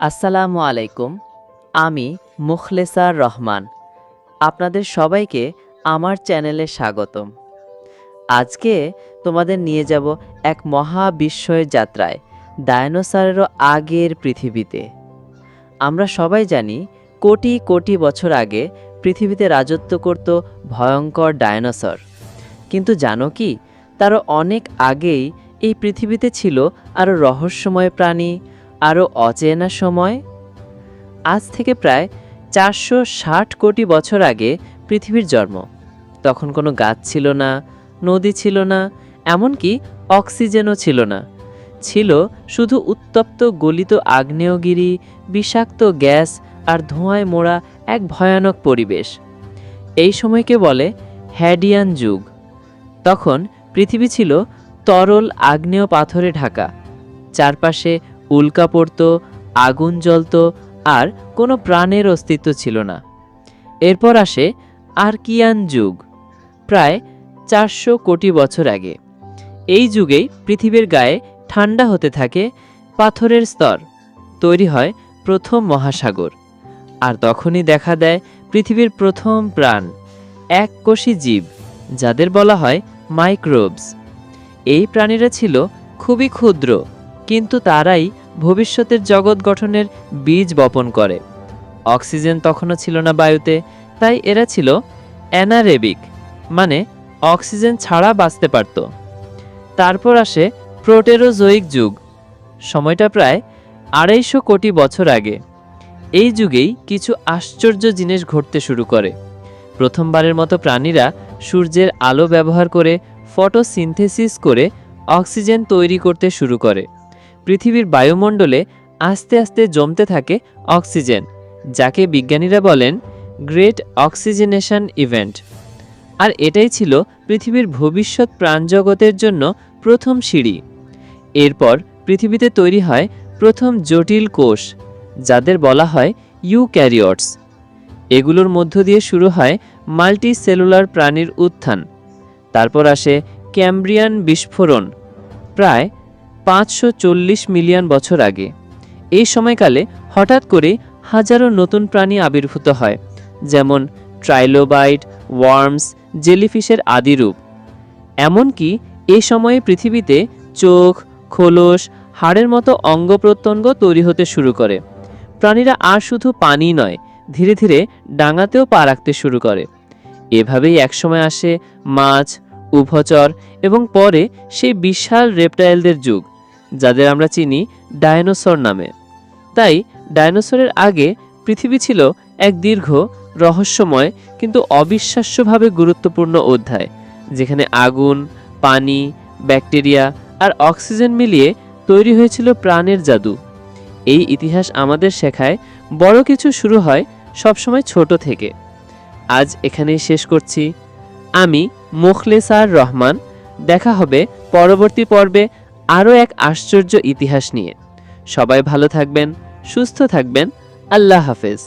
আসসালামু আলাইকুম, আমি মুখলেসার রহমান। আপনাদের সবাইকে আমার চ্যানেলে স্বাগতম। আজকে তোমাদের নিয়ে যাব এক মহাবিস্ময়ের যাত্রায়, ডায়নোসরেরও আগের পৃথিবীতে। আমরা সবাই জানি, কোটি কোটি বছর আগে পৃথিবীতে রাজত্ব করত ভয়ঙ্কর ডায়নোসর। কিন্তু জানো কি, তারও অনেক আগেই এই পৃথিবীতে ছিল আরও রহস্যময় প্রাণী আরও অচেনা সময়? আজ থেকে প্রায় চারশো ষাট কোটি বছর আগে পৃথিবীর জন্ম। তখন কোনো গাছ ছিল না, নদী ছিল না, এমনকি অক্সিজেনও ছিল না। ছিল শুধু উত্তপ্ত গলিত আগ্নেয়গিরি, বিষাক্ত গ্যাস আর ধোঁয়ায় মোড়া এক ভয়ানক পরিবেশ। এই সময়কে বলে হ্যাডিয়ান যুগ। তখন পৃথিবী ছিল তরল আগ্নেয় পাথরে ঢাকা। চারপাশে উল্কা পড়ত, আগুন জ্বলত, আর কোনো প্রাণের অস্তিত্ব ছিল না। এরপর আসে আর্কিয়ান যুগ, প্রায় চারশো কোটি বছর আগে। এই যুগেই পৃথিবীর গায়ে ঠান্ডা হতে থাকে পাথরের স্তর, তৈরি হয় প্রথম মহাসাগর। আর তখনই দেখা দেয় পৃথিবীর প্রথম প্রাণ, এক এককোষী জীব, যাদের বলা হয় মাইক্রোবস। এই প্রাণীরা ছিল খুবই ক্ষুদ্র কিন্তু তারাই ভবিষ্যতের জগৎ গঠনের বীজ বপন করে। অক্সিজেন তখনও ছিল না বায়ুতে, তাই এরা ছিল অ্যানারেবিক মানে অক্সিজেন ছাড়া বাঁচতে পারত। তারপর আসে প্রোটেরোজোয়িক যুগ। সময়টা প্রায় আড়াইশো কোটি বছর আগে। এই যুগেই কিছু আশ্চর্য জিনিস ঘটতে শুরু করে। প্রথমবারের মতো প্রাণীরা সূর্যের আলো ব্যবহার করে ফটোসিনথেসিস করে অক্সিজেন তৈরি করতে শুরু করে। পৃথিবীর বায়ুমণ্ডলে আস্তে আস্তে জমতে থাকে অক্সিজেন, যাকে বিজ্ঞানীরা বলেন গ্রেট অক্সিজেনেশন ইভেন্ট। আর এটাই ছিল পৃথিবীর ভবিষ্যৎ প্রাণজগতের জন্য প্রথম সিঁড়ি। এরপর পৃথিবীতে তৈরি হয় প্রথম জটিল কোষ, যাদের বলা হয় ইউ ইউক্যারিওটস। এগুলোর মধ্য দিয়ে শুরু হয় মাল্টি সেলুলার প্রাণীর উত্থান। তারপর আসে ক্যাম্ব্রিয়ান বিস্ফোরণ। প্রায় পাঁচশো চল্লিশ মিলিয়ন বছর আগে। এই সময়কালে হঠাৎ করে হাজারো নতুন প্রাণী আবির্ভূত হয়, যেমন ট্রাইলোবাইট, ওয়ার্মস, জেলিফিশের আদিরূপ এমনকি এই সময়ে পৃথিবীতে চোখ, খোলস, হাড়ের মতো অঙ্গ প্রত্যঙ্গ তৈরি হতে শুরু করে। প্রাণীরা আর শুধু পানি নয়, ধীরে ধীরে ডাঙাতেও পা রাখতে শুরু করে। এভাবেই একসময় আসে মাছ, উভচর এবং পরে সেই বিশাল রেপটাইলদের যুগ। যাদের আমরা চিনি ডায়নোসর নামে। তাই ডায়নোসরের আগে পৃথিবী ছিল এক দীর্ঘ, রহস্যময়, কিন্তু অবিশ্বাস্যভাবে গুরুত্বপূর্ণ অধ্যায়, যেখানে আগুন, পানি, ব্যাকটেরিয়া আর অক্সিজেন মিলিয়ে তৈরি হয়েছিল প্রাণের জাদু। এই ইতিহাস আমাদের শেখায় বড় কিছু শুরু হয় সবসময় ছোট থেকে। আজ এখানেই শেষ করছি। আমি মুখলেসার রহমান। দেখা হবে পরবর্তী পর্বে আরও এক আশ্চর্য ইতিহাস নিয়ে। সবাই ভালো থাকবেন সুস্থ থাকবেন। আল্লাহ হাফেজ।